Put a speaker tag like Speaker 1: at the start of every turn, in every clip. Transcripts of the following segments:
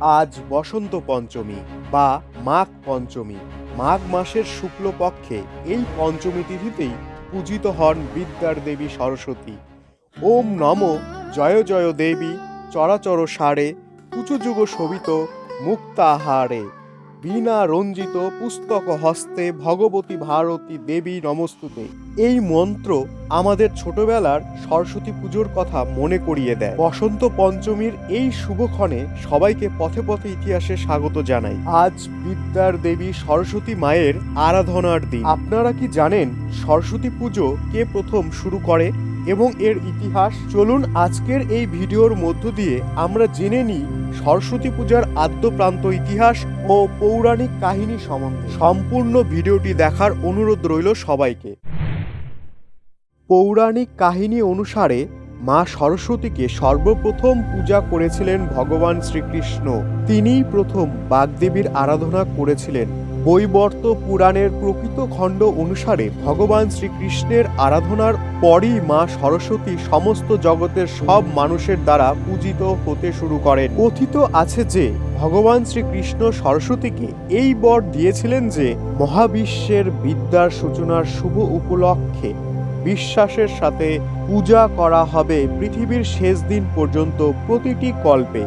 Speaker 1: আজ বসন্ত পঞ্চমী বা মাঘ পঞ্চমী। মাঘ মাসের শুক্লপক্ষে এই পঞ্চমী তিথিতেই পূজিত হন বিদ্যার দেবী সরস্বতী। ওম নম, জয় জয় দেবী, চরাচর সারে, কুচযুগ শোভিত, মুক্তাহারে। বীণা রঞ্জিত পুস্তক হস্তে ভগবতী ভারতী দেবী নমস্তুতে। এই মন্ত্র আমাদের ছোটবেলার সরস্বতী পুজোর কথা মনে করিয়ে দেয়। বসন্ত পঞ্চমীর এই শুভক্ষণে সবাইকে পথে পথে ইতিহাসে স্বাগত জানাই। আজ বিদ্যার দেবী সরস্বতী মায়ের আরাধনার দিন। আপনারা কি জানেন সরস্বতী পুজো কে প্রথম শুরু করে? এবং এর ইতিহাস। চলুন আজকের এই ভিডিওর মধ্য দিয়ে আমরা জেনে নিই সরস্বতী পূজার আদ্যপ্রান্ত ইতিহাস ও পৌরাণিক কাহিনী সম্বন্ধে। সম্পূর্ণ ভিডিওটি দেখার অনুরোধ রইল সবাইকে। পৌরাণিক কাহিনী অনুসারে মা সরস্বতীকে সর্বপ্রথম পূজা করেছিলেন ভগবান শ্রীকৃষ্ণ। তিনিই প্রথম বাগদেবীর আরাধনা করেছিলেন। বৈবর্ত পুরাণের প্রকৃত খণ্ড অনুসারে ভগবান শ্রীকৃষ্ণের আরাধনার পরই মা সরস্বতী সমস্ত জগতের সব মানুষের দ্বারা পূজিত হতে শুরু করেন। কথিত আছে যে, ভগবান শ্রীকৃষ্ণ সরস্বতীকে এই বর দিয়েছিলেন যে, মহাবিশ্বের বিদ্যার সূচনার শুভ উপলক্ষে বিশ্বাসের সাথে পূজা করা হবে পৃথিবীর শেষ দিন পর্যন্ত প্রতিটি কল্পে।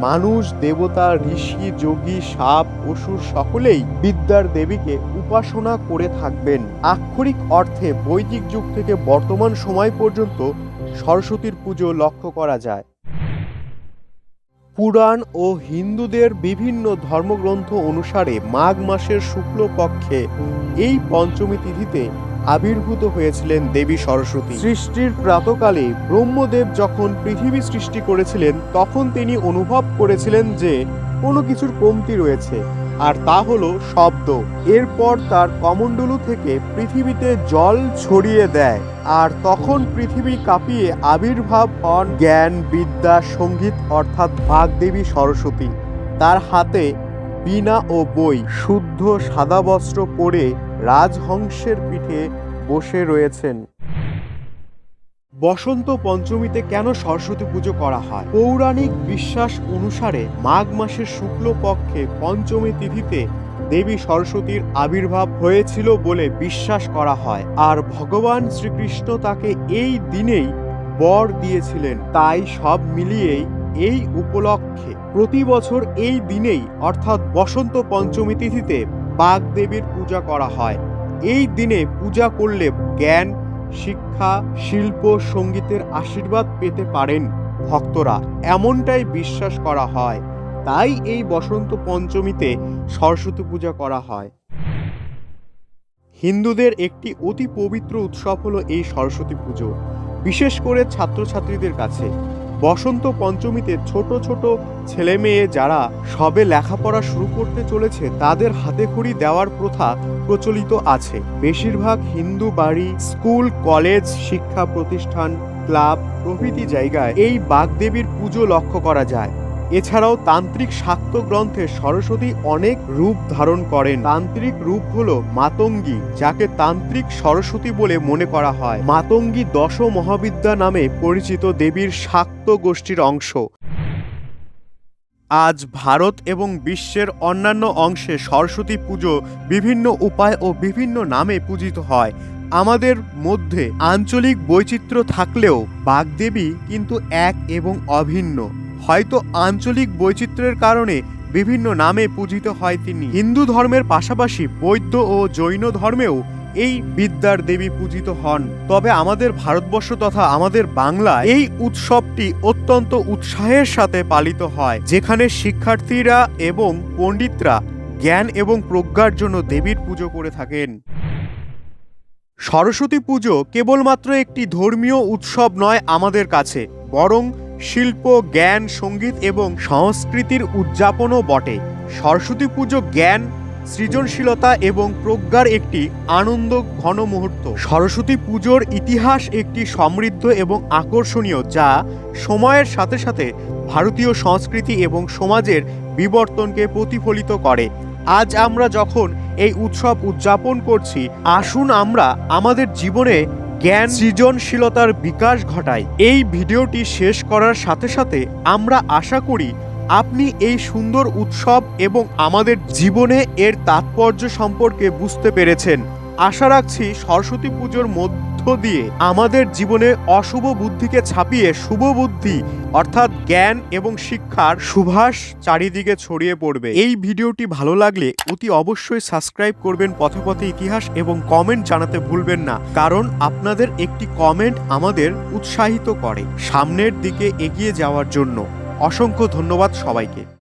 Speaker 1: মানুষ, দেবতা, ঋষি, যোগী, সাপ অসুর সকলেই বিদ্যার দেবীকে উপাসনা করে থাকবেন। আক্ষরিক অর্থে বৈদিক যুগ থেকে বর্তমান সময় পর্যন্ত সরস্বতীর পুজো লক্ষ্য করা যায়। পুরাণ ও হিন্দুদের বিভিন্ন ধর্মগ্রন্থ অনুসারে মাঘ মাসের শুক্লপক্ষে এই পঞ্চমী তিথিতে আবির্ভূত হয়েছিলেন দেবী সরস্বতী। সৃষ্টির প্রাতকালে ব্রহ্মদেব যখন পৃথিবী সৃষ্টি করেছিলেন, তখন তিনি অনুভব করেছিলেন যে কোনো কিছুর কমতি রয়েছে, আর তা হলো শব্দ। এরপর তার কমণ্ডলু থেকে পৃথিবীতে জল ছড়িয়ে দেয়, আর তখন পৃথিবী কাঁপিয়ে আবির্ভাব হন জ্ঞান, বিদ্যা, সংগীত, অর্থাৎ বাগদেবী সরস্বতী। তার হাতে বীণা ও বই, শুদ্ধ সাদা বস্ত্র পরে রাজহংসের পিঠে বসে রয়েছেন। বসন্ত পঞ্চমীতে কেন সরস্বতী পুজো করা হয়? পৌরাণিক বিশ্বাস অনুসারে মাঘ মাসের শুক্লপক্ষে পঞ্চমী তিথিতে দেবী সরস্বতীর আবির্ভাব হয়েছিল বলে বিশ্বাস করা হয়। আর ভগবান শ্রীকৃষ্ণ তাকে এই দিনেই বর দিয়েছিলেন। তাই সব মিলিয়েই এই উপলক্ষে প্রতি বছর এই দিনেই, অর্থাৎ বসন্ত পঞ্চমী তিথিতে বাগদেবীর পূজা করা হয়। এই দিনে পূজা করলে জ্ঞান, শিক্ষা, শিল্প, সঙ্গীতের আশীর্বাদ পেতে পারেন ভক্তরা। এমনটাই বিশ্বাস করা হয়। তাই এই বসন্ত পঞ্চমীতে সরস্বতী পূজা করা হয়। হিন্দুদের একটি অতি পবিত্র উৎসব হলো এই সরস্বতী পুজো, বিশেষ করে ছাত্রছাত্রীদের কাছে। বসন্ত পঞ্চমীতে ছোট ছোট ছেলে মেয়ে যারা সবে লেখাপড়া শুরু করতে চলেছে, তাদের হাতে খড়ি দেওয়ার প্রথা প্রচলিত আছে। বেশিরভাগ হিন্দু বাড়ি, স্কুল, কলেজ, শিক্ষা প্রতিষ্ঠান, ক্লাব প্রভৃতি জায়গায় এই বাগদেবীর পুজো লক্ষ্য করা যায়। এছাড়াও তান্ত্রিক শাক্ত গ্রন্থে সরস্বতী অনেক রূপ ধারণ করেন। তান্ত্রিক রূপ হলো মাতঙ্গী, যাকে তান্ত্রিক সরস্বতী বলে মনে করা হয়। মাতঙ্গী দশ মহাবিদ্যা নামে পরিচিত দেবীর শাক্ত গোষ্ঠীর অংশ। আজ ভারত এবং বিশ্বের অন্যান্য অংশে সরস্বতী পুজো বিভিন্ন উপায় ও বিভিন্ন নামে পূজিত হয়। আমাদের মধ্যে আঞ্চলিক বৈচিত্র্য থাকলেও বাগদেবী কিন্তু এক এবং অভিন্ন। হয়তো আঞ্চলিক বৈচিত্র্যের কারণে বিভিন্ন নামে পূজিত হয় তিনি। হিন্দু ধর্মের পাশাপাশি বৌদ্ধ ও জৈন ধর্মেও এই বিদ্যার দেবী পূজিত হন। তবে আমাদের ভারতবর্ষ তথা আমাদের বাংলা এই উৎসবটি অত্যন্ত উৎসাহের সাথে পালিত হয়, যেখানে শিক্ষার্থীরা এবং পণ্ডিতরা জ্ঞান এবং প্রজ্ঞার জন্য দেবীর পুজো করে থাকেন। সরস্বতী পুজো কেবলমাত্র একটি ধর্মীয় উৎসব নয় আমাদের কাছে, বরং শিল্প, জ্ঞান, সংগীত এবং সংস্কৃতির উদযাপনও বটে। সরস্বতী পুজো জ্ঞান, সৃজনশীলতা এবং প্রজ্ঞার একটি আনন্দ ঘন মুহূর্ত। সরস্বতী পুজোর ইতিহাস একটি সমৃদ্ধ এবং আকর্ষণীয় যা সময়ের সাথে সাথে ভারতীয় সংস্কৃতি এবং সমাজের বিবর্তনকে প্রতিফলিত করে। আজ আমরা যখন এই উৎসব উদযাপন করছি, আসুন আমরা আমাদের জীবনে জ্ঞান সৃজনশীলতার বিকাশ ঘটায়। এই ভিডিওটি শেষ করার সাথে সাথে আমরা আশা করি আপনি এই সুন্দর উৎসব এবং আমাদের জীবনে এর তাৎপর্য সম্পর্কে বুঝতে পেরেছেন। আশা রাখছি সরস্বতী পুজোর মধ্য দিয়ে আমাদের জীবনে অশুভ বুদ্ধিকে ছাপিয়ে শুভ বুদ্ধি, অর্থাৎ জ্ঞান এবং শিক্ষার সুভাষ চারিদিকে ছড়িয়ে পড়বে। এই ভিডিওটি ভালো লাগলে অতি অবশ্যই সাবস্ক্রাইব করবেন পথে পথে ইতিহাস এবং কমেন্ট জানাতে ভুলবেন না, কারণ আপনাদের একটি কমেন্ট আমাদের উৎসাহিত করে। সামনের দিকে এগিয়ে যাওয়ার জন্য অসংখ্য ধন্যবাদ সবাইকে।